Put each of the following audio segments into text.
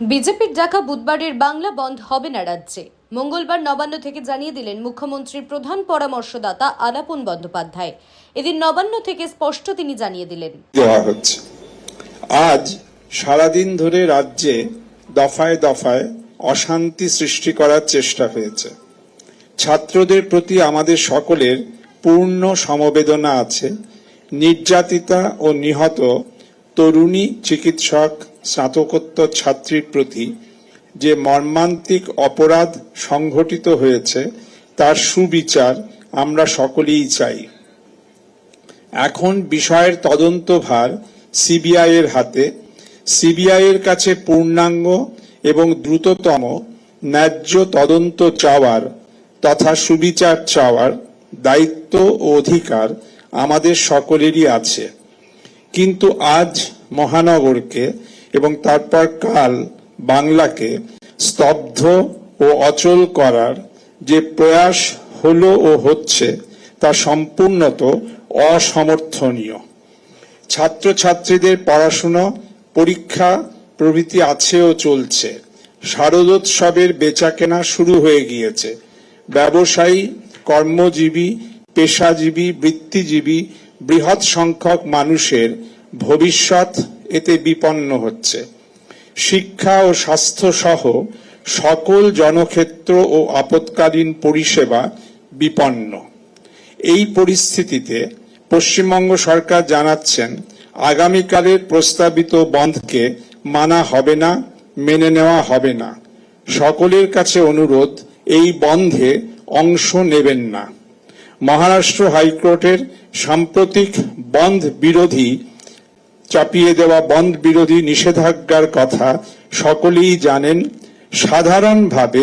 বিজেপির ডাকা বুধবারের বাংলা বন্ধ হবে না রাজ্যে। মঙ্গলবার নবান্ন থেকে জানিয়ে দিলেন মুখ্যমন্ত্রীর প্রধান পরামর্শদাতা আলাপন বন্দ্যোপাধ্যায়। এদিন নবান্ন থেকে স্পষ্ট তিনি জানিয়ে দিলেন। দেওয়া হচ্ছে। আজ সারাদিন ধরে রাজ্যে দফায় দফায় অশান্তি সৃষ্টি করার চেষ্টা হয়েছে। ছাত্রদের প্রতি আমাদের সকলের পূর্ণ সমবেদনা আছে। নির্যাতিতা ও নিহত তরুণী চিকিৎসক, স্নাতকোত্তর ছাত্রীর প্রতি যে মর্মান্তিক অপরাধ সংঘটিত হয়েছে, তার সুবিচার আমরা সকলেই চাই। এখন বিষয়ের তদন্তভার সিবিআই এর হাতে। সিবিআই এর কাছে পূর্ণাঙ্গ এবং দ্রুততম ন্যায্য তদন্ত চাওয়ার তথা সুবিচার চাওয়ার দায়িত্ব ও অধিকার আমাদের সকলেরই আছে। কিন্তু আজ মহানগরকে এবং তারপর কাল বাংলাকে স্তব্ধ ও অচল করার যে প্রয়াস হলো ও হচ্ছে তা সম্পূর্ণত অসমর্থনীয়। ছাত্রছাত্রীদের পড়াশুনো, পরীক্ষা প্রভৃতি আছে ও চলছে। শারদোৎসবের বেচাকেনা শুরু হয়ে গিয়েছে। ব্যবসায়ী, কর্মজীবী, পেশাজীবী, বৃত্তিজীবী বৃহৎ সংখ্যক মানুষের ভবিষ্যৎ এতে বিপন্ন হচ্ছে। শিক্ষা ও স্বাস্থ্য সহ সকল জনক্ষেত্র ও আপৎকালীন পরিষেবা বিপন্ন। এই পরিস্থিতিতে পশ্চিমবঙ্গ সরকার জানাচ্ছেন, আগামীকালের প্রস্তাবিত বন্ধকে মানা হবে না, মেনে নেওয়া হবে না। সকলের কাছে অনুরোধ, এই বন্ধে অংশ নেবেন না। মহারাষ্ট্র হাইকোর্টের সাম্প্রতিক বন্ধ বিরোধী, চাপিয়ে দেওয়া বন্ধ বিরোধী নিষেধাজ্ঞার কথা সকলেই জানেন। সাধারণভাবে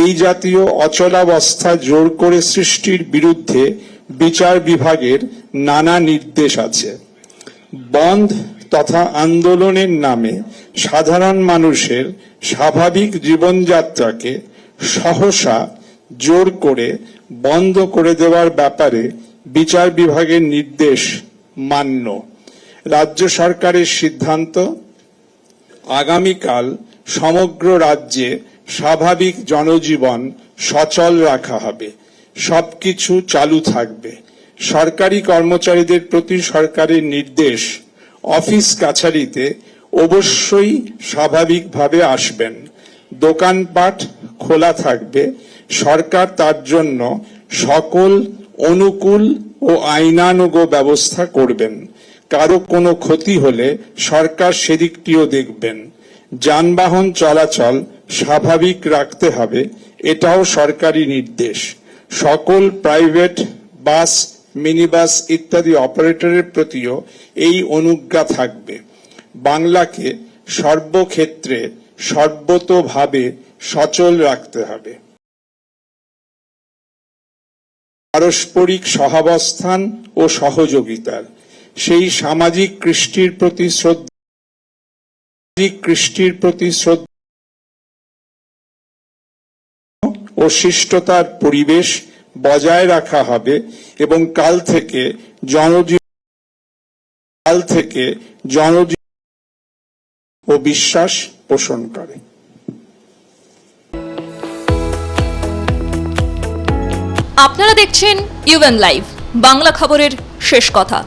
এই জাতীয় অচলাবস্থা জোর করে সৃষ্টির বিরুদ্ধে বিচার বিভাগের নানা নির্দেশ আছে। বন্ধ তথা আন্দোলনের নামে সাধারণ মানুষের স্বাভাবিক জীবনযাত্রাকে সহসা জোর করে বন্ধ করে দেওয়ার ব্যাপারে বিচার বিভাগের নির্দেশ মান্য। রাজ্য সরকারের সিদ্ধান্ত, আগামীকাল সমগ্র রাজ্যে স্বাভাবিক জনজীবন সচল রাখা হবে। সবকিছু চালু থাকবে। সরকারি কর্মচারীদের প্রতি সরকারের নির্দেশ, অফিস কাছারিতে অবশ্যই স্বাভাবিকভাবে আসবেন। দোকানপাট খোলা থাকবে। সরকার তার জন্য সকল অনুকূল ও আইনানুগ ব্যবস্থা করবেন। কারও কোনো ক্ষতি হলে সরকার সেদিকটিও দেখবেন। যানবাহন চলাচল স্বাভাবিক রাখতে হবে, এটাও সরকারি নির্দেশ। সকল প্রাইভেট বাস, মিনিবাস ইত্যাদি অপারেটরের প্রতিও এই অনুজ্ঞা থাকবে। বাংলাকে সর্বক্ষেত্রে সর্বতোভাবে সচল রাখতে হবে। পারস্পরিক সহাবস্থান ও সহযোগিতার, সেই সামাজিক কৃষ্টির প্রতি শ্রদ্ধা কৃষ্টির প্রতি শ্রদ্ধা ও শিষ্টতার পরিবেশ বজায় রাখা হবে এবং কাল থেকে জনজীবন, কাল থেকে জনজীবন ও বিশ্বাস পোষণ করে। আপনারা দেখছেন ইউএন লাইভ বাংলা খবরের শেষ কথা।